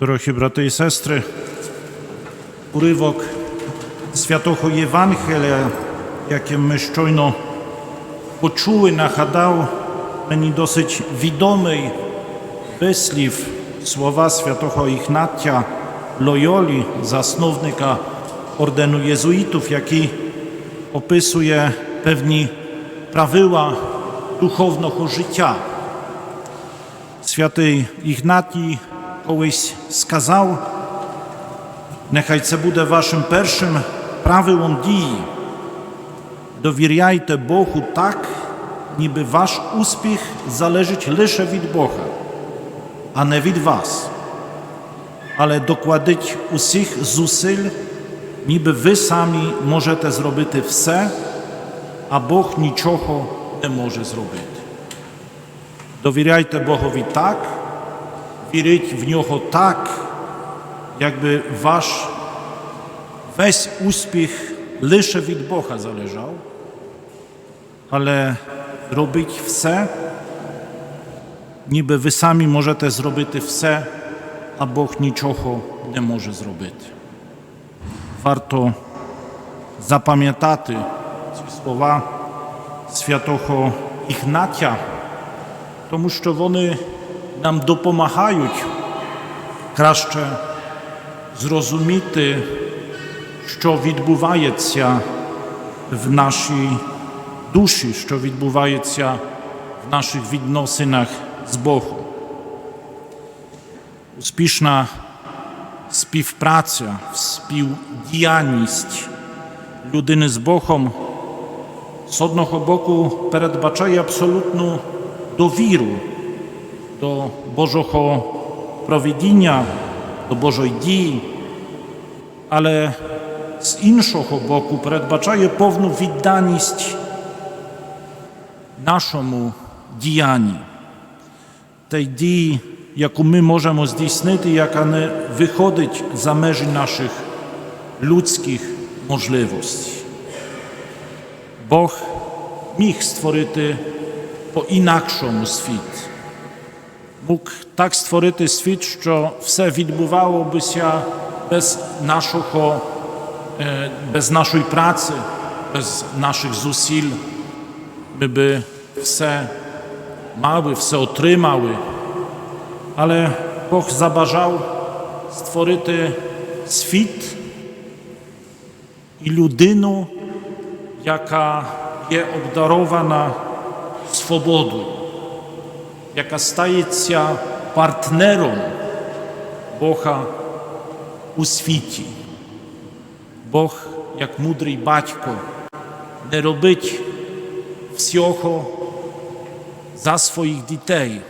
Drogi braty i sestry, urywok Świętego Ewangelia, jakim my szczojno poczuły, nachadał meni dosyć widomej wysliw słowa Świętego Ignatia Loyoli, zasnownika ordenu jezuitów, jaki opisuje pewni prawyła duchownego życia. Święty Ignati колись сказав, нехай це буде вашим першим правилом дії. Довіряйте Богу так, ніби ваш успіх залежить лише від Бога, а не від вас. Але докладіть усіх зусиль, ніби ви самі можете зробити все, а Бог нічого не може зробити. Довіряйте Богові так, віріть в нього так, якби ваш весь успіх лише від Бога залежав, але робіть все, ніби ви самі можете зробити все, а Бог нічого не може зробити. Варто запам'ятати ці слова святого Ігнатія, тому що вони нам допомагають краще зрозуміти, що відбувається в нашій душі, що відбувається в наших відносинах з Богом. Успішна співпраця, співдіяльність людини з Богом з одного боку передбачає абсолютну довіру до Божого провідіння, до Божої дії, але з іншого боку передбачає повну відданість нашому діянні, tej дії, яку ми можемо здійснити, яка не виходить за межі наших людських можливостей. Бог міг створити по-інакшому світ. Mógł tak stworzyć świat, że все відбувалося без нашого, е, без нашої праці, без наших зусиль. Ми би все мали, все отримали. Але Бог забажав створити світ і людину, яка є обдарована свободою яка стається партнером Бога у світі. Бог, як мудрий батько, не робить всього за своїх дітей,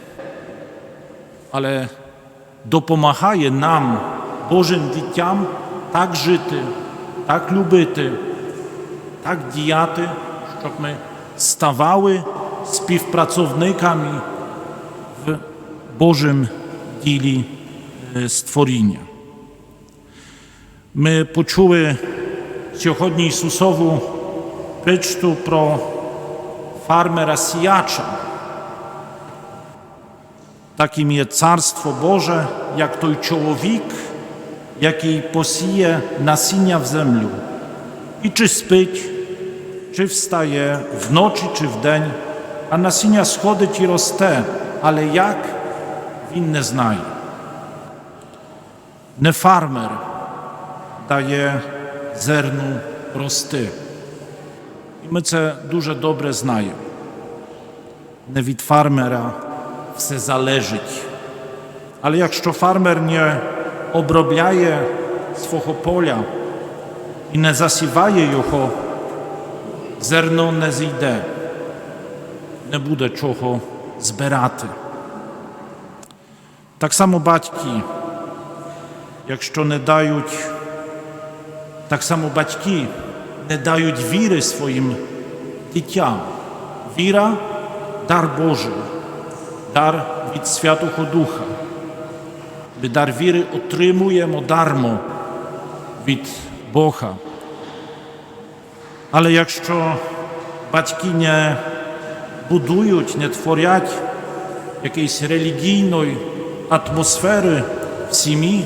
але допомагає нам, Божим дітям, так жити, так любити, так діяти, щоб ми ставали співпрацовниками w Bożym ділі створіння. Ми почули сьогодні Ісусову притчу про фармера сіяча. Таким є Царство Боже, як той чоловік, який посіє насіння в землю. І чи спить, чи встає вночі, чи вдень, а насіння сходить і росте, але як він не знає. Не фармер дає зерну рости. І ми це дуже добре знаємо. Не від фармера все залежить. Але якщо фармер не обробляє свого поля і не засіває його, зерно не зійде, не буде чого збирати. Так само батьки, якщо не дають, так само батьки не дають віри своїм дітям. Віра дар Божий, дар від Святого Духа. Ми дар віри отримуємо дармо від Бога. Але якщо батьки не будують, не творять якоїсь релігійної атмосфери в сім'ї,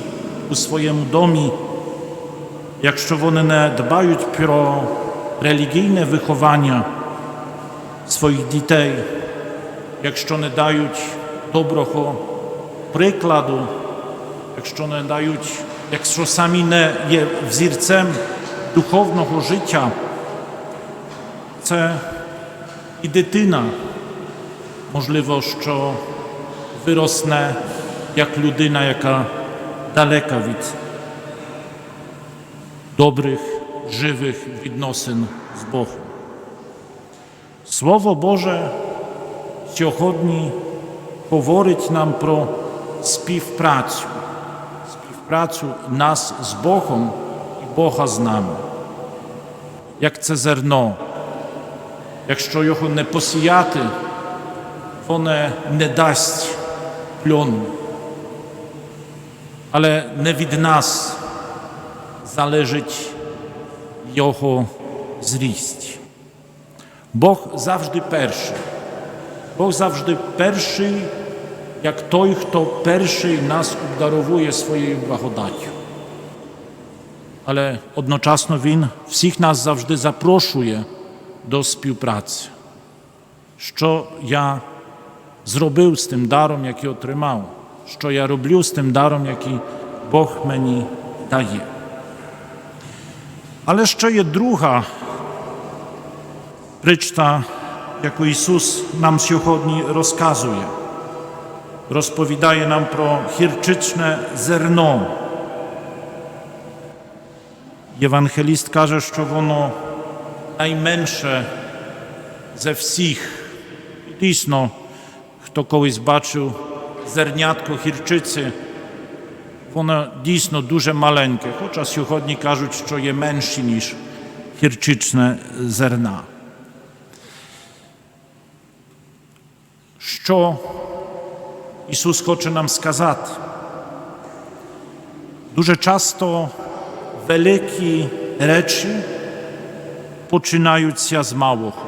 у своєму домі, якщо вони не дбають про релігійне виховання своїх дітей, якщо не дають доброго прикладу, якщо не дають, якщо самі не є взірцем духовного життя, це і дитина, можливо, що виросне як людина, яка далека від добрих, живих відносин з Богом. Слово Боже сьогодні говорить нам про співпрацю, співпрацю нас з Богом і Бога з нами. Як це зерно, якщо його не посіяти, воно не дасть плону. Але не від нас залежить його зріст. Бог завжди перший. Бог завжди перший, як той, хто перший нас обдаровує своєю благодаттю. Але одночасно Він всіх нас завжди запрошує до співпраці. Що я зробив з тим даром, який отримав, що я роблю з тим даром, який Бог мені дає. Але ще є друга причта, яку Ісус нам сьогодні розказує. Розповідає нам про гірчичне зерно. Євангеліст каже, що воно найменше ze всіх. І Дійсно, хто колись бачив зернятко гірчиці, воно дійсно дуже маленьке, хоча сьогодні кажуть, що є менші, ніж гірчичне зерна. Що Ісус хоче нам сказати? Дуже часто великі речі починаються з малого.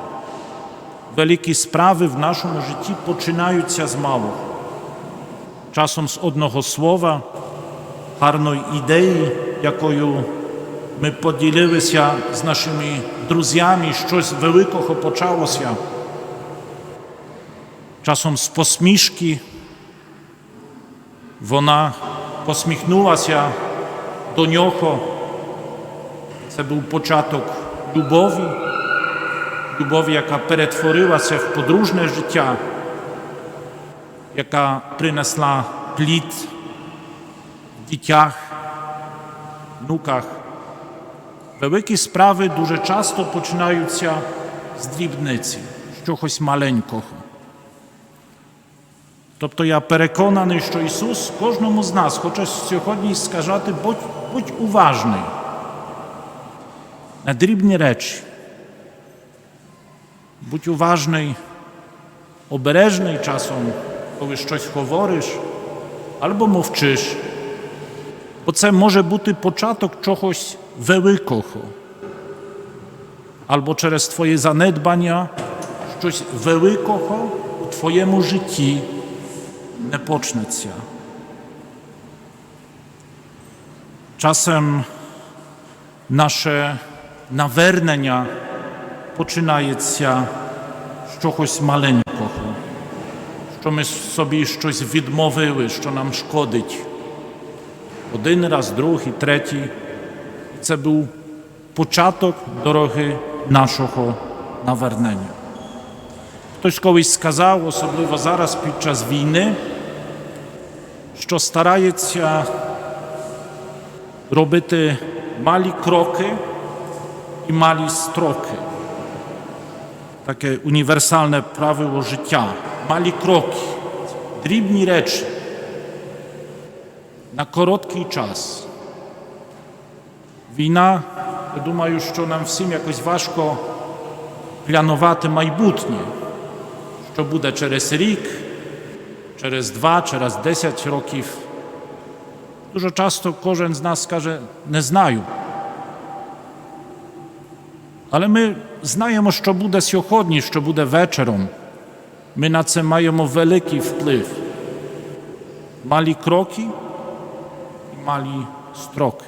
Великі справи в нашому житті починаються з малого. Часом з одного слова, гарної ідеї, якою ми поділилися з нашими друзями, щось великого почалося. Часом з посмішки вона посміхнулася до нього. Це був початок любові, любові, яка перетворилася в подружне життя, яка принесла плід в дітях, внуках. Великі справи дуже часто починаються з дрібниці, з чогось маленького. Тобто я переконаний, що Ісус кожному з нас хоче сьогодні сказати, будь, будь уважний на дрібні речі. Будь уважний, обережний часом, коли щось говориш або мовчиш, бо це може бути початок чогось великого. Albo через Twoje занедбання щось великого у Твоєму житті не почнеться. Czasem nasze навернення починається з чогось маленького, Що ми собі щось відмовили, що нам шкодить. Один раз, другий, третій. Це був початок дороги нашого навернення. Хтось колись сказав, особливо зараз під час війни, що старається робити малі кроки і малі строки. Таке універсальне правило життя. Малі кроки, дрібні речі на короткий час. Війна, я думаю, що нам всім якось важко планувати майбутнє, що буде через рік, через два, через десять років. Дуже часто кожен з нас скаже, не знаю. Але ми знаємо, що буде сьогодні, що буде вечором. Ми на це маємо великий вплив. Малі кроки малі строки.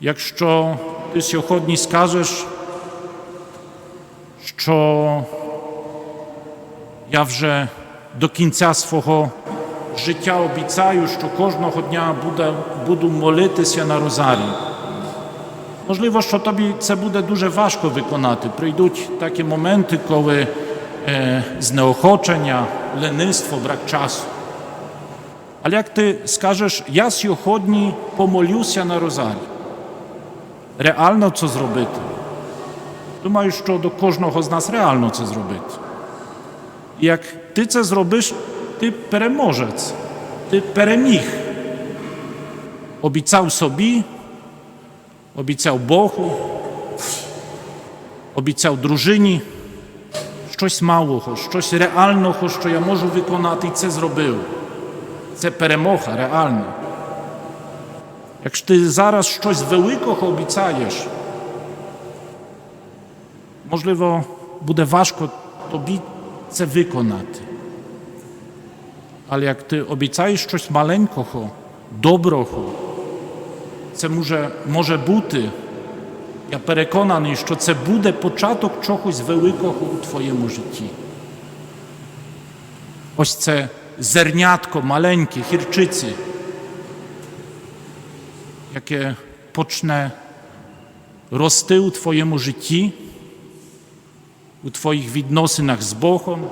Якщо ти сьогодні скажеш, що я вже до кінця свого життя обіцяю, що кожного дня буде, буду молитися на розарі. Можливо, що тобі це буде дуже важко виконати. Прийдуть такі моменти, коли е, знеохочення, лениство, брак часу. Але як ти скажеш, я сьогодні помолюся на розарі, реально це зробити? Думаю, що до кожного з нас реально це зробити. І як ти це зробиш, ти переможець, ти переміг. Обіцяв собі, обіцяв Богу, обіцяв дружині Щось малого, щось реального, що я можу виконати, і це зробив. Це перемога реальна. Якщо ти зараз щось великого обіцяєш, можливо, буде важко тобі це виконати. Але як ти обіцяєш щось маленького, доброго, це може, може бути, я переконаний, що це буде початок чогось великого у твоєму житті. Ось це зернятко маленьке, гірчиці, яке почне рости у твоєму житті, у твоїх відносинах з Богом,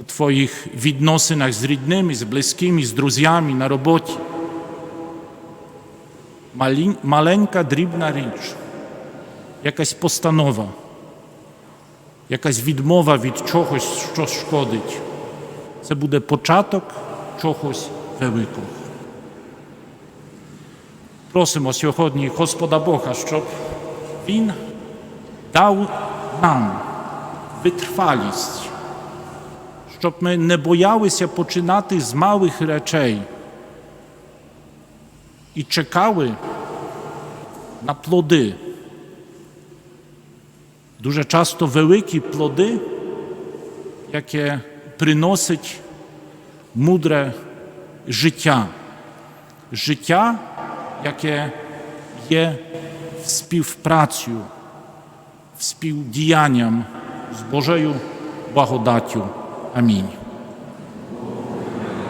у твоїх відносинах з рідними, з близькими, з друзями на роботі. Малі, маленька дрібна річ, якась постанова, якась відмова від чогось, що шкодить. Це буде початок чогось великого. Просимо сьогодні Господа Бога, щоб Він дав нам витривалість, щоб ми не боялися починати з малих речей і чекали на плоди. Дуже часто великі плоди, яке приносить мудре життя. Життя, яке є співпрацю, співдіянням з Божою благодаттю. Амінь.